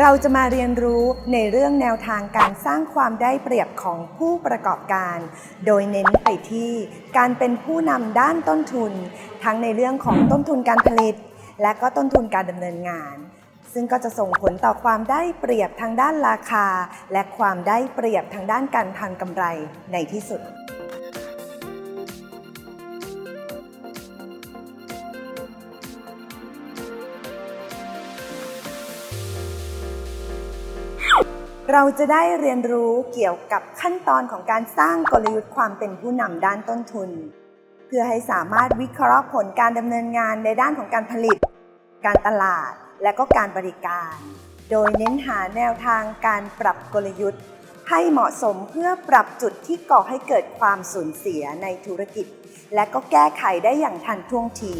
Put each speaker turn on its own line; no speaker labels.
เราจะมาเรียนรู้ในเรื่องแนวทางการสร้างความได้เปรียบของผู้ประกอบการ โดยเน้นไปที่การเป็นผู้นำด้านต้นทุน ทั้งในเรื่องของต้นทุนการผลิต และก็ต้นทุนการดำเนินงาน ซึ่งก็จะส่งผลต่อความได้เปรียบทางด้านราคา และความได้เปรียบทางด้านการทำกำไรในที่สุด เราจะได้เรียนรู้เกี่ยวกับขั้นตอนของการสร้างกลยุทธ์ความเป็นผู้นำด้านต้นทุน เพื่อให้สามารถวิเคราะห์ผลการดำเนินงานในด้านของการผลิต การตลาด และก็การบริการ โดยเน้นหาแนวทางการปรับกลยุทธ์ ให้เหมาะสมเพื่อปรับจุดที่ก่อให้เกิดความสูญเสียในธุรกิจ และก็แก้ไขได้อย่างทันท่วงที